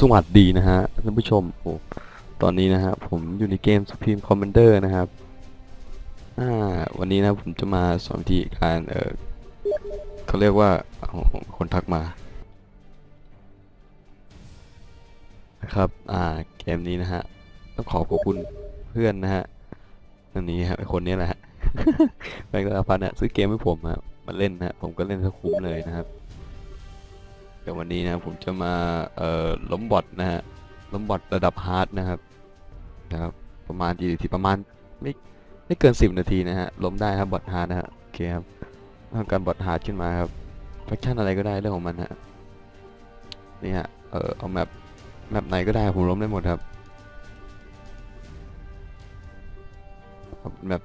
สวัสดีนะฮะท่านผู้ชมโอ้ตอนนี้นะฮะผมอยู่ในเกม Supreme Commander นะครับอ่าวันนี้นะผมจะมาสอนวิธีการเออเขาเรียกว่าเอาคนทักมานะครับอ่าเกมนี้นะฮะต้องขอขอบคุณเพื่อนนะฮะอันนี้ฮะไอคนนี้แหละฮะแบงค์ธนาพันธ์เนี่ยซื้อเกมให้ผมฮะมาเล่นนะฮะผมก็เล่นซะคุ้มเลยนะครับ เดี๋ยววันนี้นะผมจะมาเอ่อล้มบอทนะฮะล้มบอทระดับฮาร์ดนะครับนะครับ ประมาณกี่นาทีประมาณไม่ไม่เกิน 10 นาทีนะฮะล้มได้ครับบอทฮาร์ดนะฮะโอเคครับทำการบอทฮาร์ดขึ้นมาครับแฟคชั่นอะไรก็ได้เรื่องของมันฮะนี่ฮะเออเอาแมปแมปไหนก็ได้ผมล้มได้หมดครับแมป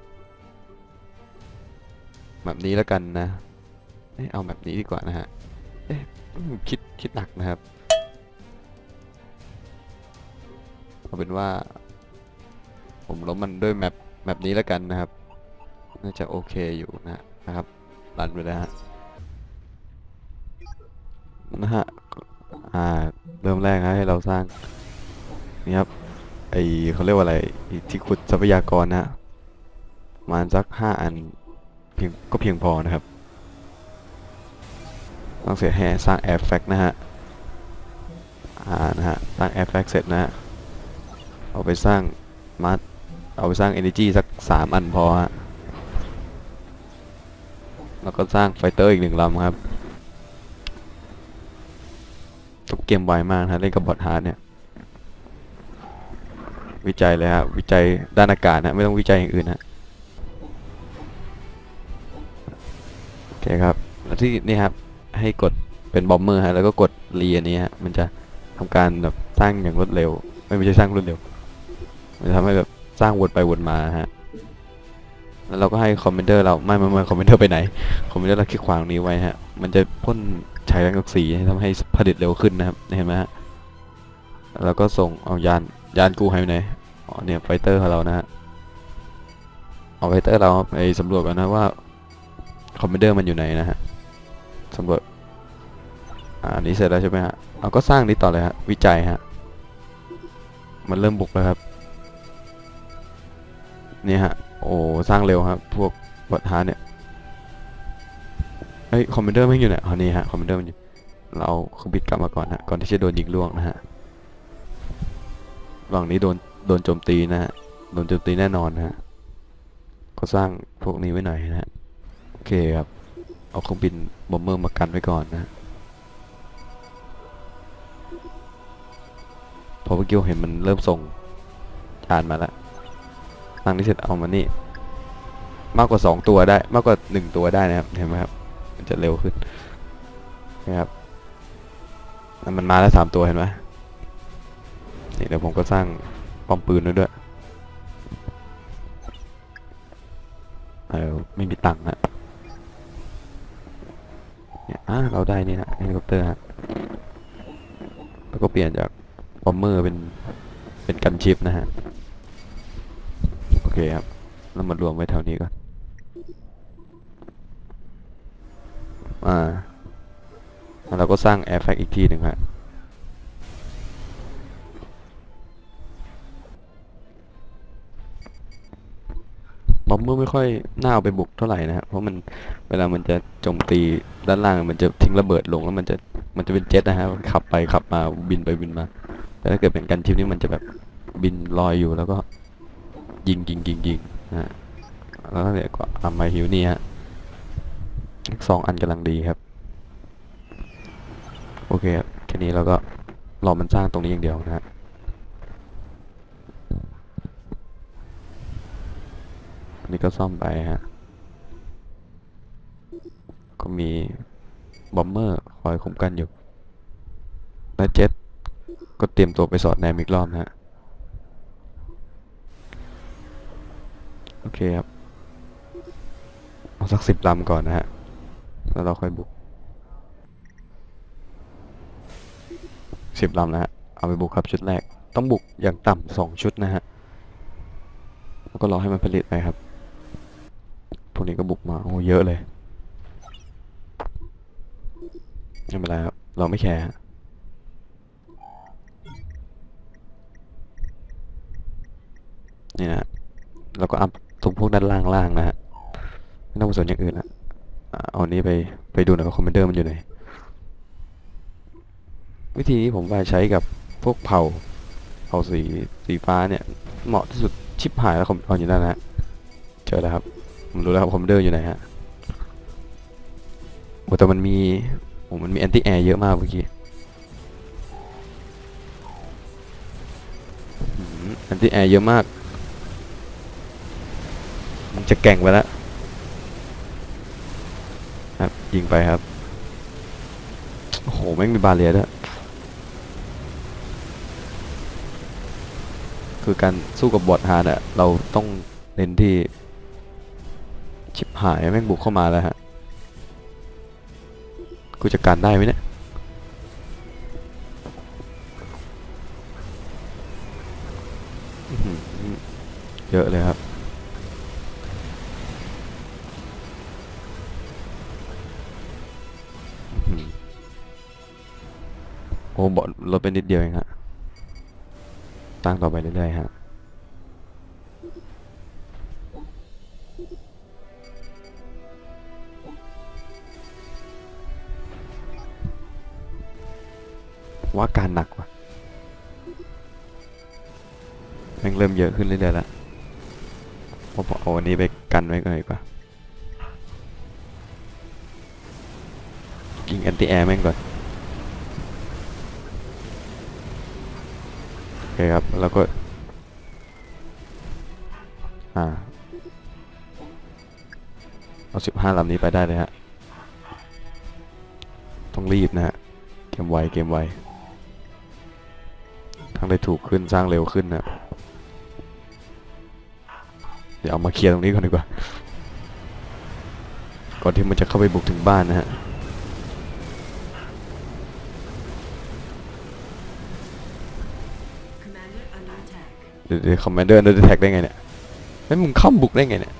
แมปนี้แล้วกันนะ เอ้ยเอาแมปนี้ดีกว่านะฮะ อืมคิดคิดหนักนะครับเอาเป็นว่า ผมล้มมันด้วยแมปแมปนี้แล้วกันนะครับ น่าจะโอเคอยู่นะนะครับรันไปแล้วฮะนะฮะอ่าเริ่มแรกนะให้เราสร้างนี่ครับไอเขาเรียกว่าอะไรที่ขุดทรัพยากรนะฮะมาสักห้าอันเพียงก็เพียงพอนะครับ ต้องเสียให้สร้าง air fact นะฮะอ่านะฮะสร้าง air fact เสร็จนะฮะเอาไปสร้างมาเอาไปสร้าง energy สักสามอันพอฮะแล้วก็สร้างไฟเตอร์อีกหนึ่งลำครับทุกเกมไวมากนะเล่นกับบอทฮาร์ดเนี่ยวิจัยเลยฮะวิจัยด้านอากาศนะไม่ต้องวิจัยอย่างอื่นนะโอเคครับแล้วที่นี่ครับ ให้กดเป็นบอมเมอร์ฮะแล้วก็กดรีอันนี้ฮะมันจะทำการแบบสร้างอย่างรวดเร็ว ไม่ไม่ใช่สร้างรวดเร็ว มันจะทำให้แบบสร้างวนไปวนมาฮะแล้วเราก็ให้คอมเมนเดอร์เราไม่ไม่ไม่คอมเมนเดอร์ไปไหนคอมเมนเดอร์เราคลิกขวางนี้ไว้ฮะมันจะพ่นฉายแสงรังสีทำให้ผลิตเร็วขึ้นนะครับเห็นไหมฮะแล้วก็ส่งเอายานยานกูหายไปไหนอ๋อเนี่ยไฟเตอร์ของเรานะฮะเอาไฟเตอร์เราไปสำรวจกันนะว่าคอมเมนเดอร์มันอยู่ไหนนะฮะสำรวจ อันนี้เสร็จแล้วใช่ไหมฮะเราก็สร้างนี้ต่อเลยฮะวิจัยฮะมันเริ่มบุกแล้วครับนี่ฮะโอ้สร้างเร็วครับพวกบอทฮาร์เนี่ยเฮ้ยคอมเมนเดอร์ไม่อยู่ไหนอ๋อนี่ฮะคอมเมนเดอร์มันอยู่เราเครื่องบินกลับมาก่อนฮะก่อนที่จะโดนยิงล่วงนะฮะระหว่างนี้โดนโดนโจมตีนะฮะโดนโจมตีแน่นอนนะฮะก็สร้างพวกนี้ไว้หน่อยนะฮะโอเคครับเอาเครื่องบินบอมเมอร์มากันไว้ก่อนนะพ อเมื่อกี้เห็นมันเริ่มส่งจานมาแล้วตั้งนี้เสร็จเอามานี่ มากกว่าสองตัวได้ มากกว่าหนึ่งตัวได้นะครับ เห็นไหมครับ มันจะเร็วขึ้นนะครับมันมาแล้วสามตัวเห็นไหมนี่เดี๋ยวผมก็สร้างป้อมปืนไว้ด้วย เออไม่มีตังค์ฮะเนี่ยอะเราได้นี่นะเฮลิคอปเตอร์ฮะแล้วก็เปลี่ยนจาก บอมเมอร์เป็นเป็นกันชิปนะฮะ โอเคครับ เรามารวมไว้แถวนี้ก่อน อ่าแล้วเราก็สร้าง Air Fact อีกที่หนึ่งฮะบอมเมอร์ไม่ค่อยน่าเอาไปบุกเท่าไหร่นะฮะ เพราะมันเวลามันจะโจมตีด้านล่างมันจะทิ้งระเบิดลงแล้วมันจะมันจะเป็นเจ็ตนะฮะขับไปขับมาบินไปบินมา แต่ถ้าเกิดเป็นกันชิปนี่มันจะแบบบินลอยอยู่แล้วก็ยิงยิงยิงยิงนะแล้วก็เนี่ยก็อามาฮิวนี่ฮะสองอันกำลังดีครับ โอเคครับแค่นี้เราก็รอมันสร้างตรงนี้อย่างเดียวนะฮะนนี้ก็ซ่อมไปฮะ ก็มีบอมเมอร์คอยคุ้มกันอยู่และเจ็ต ก็เตรียมตัวไปสอดแนมอีกรอบนะฮะ โอเคครับ เอาสักสิบลำก่อนนะฮะ แล้วเราค่อยบุกสิบลำนะฮะ เอาไปบุกครับชุดแรก ต้องบุกอย่างต่ำสองชุดนะฮะ แล้วก็รอให้มันผลิตไปครับ พวกนี้ก็บุกมา โอ้เยอะเลยไม่เป็นไรครับ เราไม่แคร์ฮะ นี่นะแล้วก็อัพตรงพวกด้านล่างๆนะฮะไม่ต้องไปสนอย่างอื่นละอ่าเอาอันนี้ไปไปดูหน่อยว่าคอมมานเดอร์มันอยู่ไหนวิธีนี้ผมว่าใช้กับพวกเผาเผาสีสีฟ้าเนี่ยเหมาะที่สุดชิปหายแล้วคอมเอาอยู่นั่นนะฮะเจอแล้วครับผมรู้แล้วครับคอมมานเดอร์อยู่ไหนฮะโอ้แต่มันมีโอ้มันมีแอนตี้แอร์เยอะมากเมื่อกี้แอนตี้แอร์เยอะมาก มันจะแก่งไปแล้วครับยิงไปครับโอ้โหแม่งมีบาเรียด้วยคือการสู้กับบอทฮาร์ดอะเราต้องเน้นที่ชิบหายแม่งบุกเข้ามาแล้วฮะกูจะการได้ไหมเนี่ยเยอะเลยครับ อ้บอทลดไปนิดเดียวเองฮะ ตั้งต่อไปเรื่อยๆฮะว่าการหนักว่ะแม่งเริ่มเยอะขึ้นเรื่อยๆแล้วผมเอาอันนี้ไปกันไว้ก่อนดีกว่ายิงแอนตี้แอร์แม่งก่อน โอเคครับ แล้วก็อ่าเอาสิบห้าลำนี้ไปได้เลยฮะ ต้องรีบนะฮะ เกมไว เกมไว ทั้งได้ถูกขึ้น สร้างเร็วขึ้นนะ เดี๋ยวเอามาเคลียร์ตรงนี้ก่อนดีกว่า ก่อนที่มันจะเข้าไปบุกถึงบ้านนะฮะ เดี๋ยวคอมมานเดอร์เดอร์แท็กได้ไงเนี่ยไอ้ยมึงเข้าบุกได้ไงเนี่ย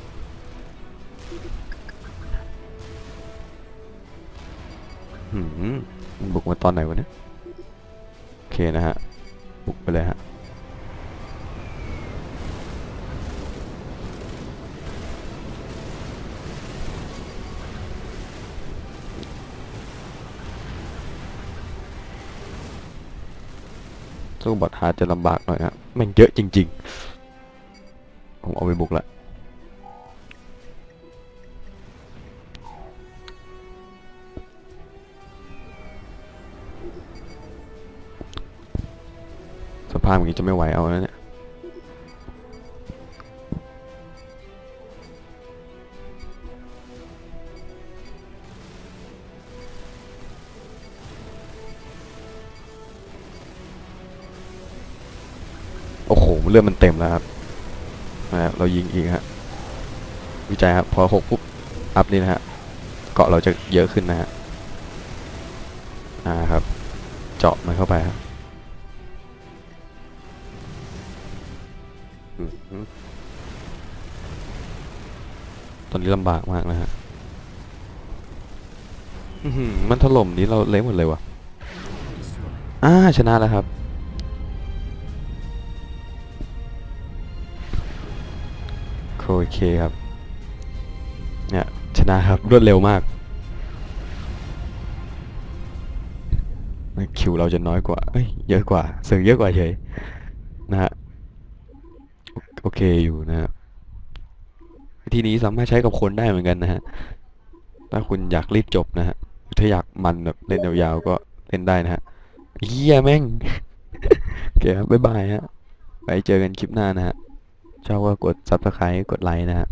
หืมมันบุกมาตอนไหนวะเนี่ย โอเคนะฮะ บุกไปเลยฮะสู้บอทฮาจะลำบากหน่อยฮะ มันเยอะจริง ๆ ผมเอาไปบุกละสภาพอย่างนี้จะไม่ไหวเอาแล้วเนี่ย โอ้โหเลือดมันเต็มแล้วครับนะเรายิงอีกฮะวิจัยครับพอหกปุ๊บอัพนี่นะฮะเกาะเราจะเยอะขึ้นนะฮะอ่าครับ เจาะมันเข้าไปครับตอนนี้ลำบากมากนะฮะอื้อหือมันถล่มนี้เราเละหมดเลยว่ะอ่าชนะแล้วครับ โอเคครับ เนี่ย ชนะครับ รวดเร็วมาก คิวเราจะน้อยกว่า เอ้ย เยอะกว่าเสือกเยอะกว่าเฉย นะฮะ โอเคอยู่นะฮะวิธีนี้สามารถใช้กับคนได้เหมือนกันนะฮะ ถ้าคุณอยากรีบจบนะฮะ ถ้าอยากมันแบบเล่นยาวๆก็เล่นได้นะฮะเฮียแม่งโอเคครับบ๊ายบายฮะไว้เจอกันคลิปหน้านะฮะ ชอบก็กด subscribe กดไลค์นะฮะ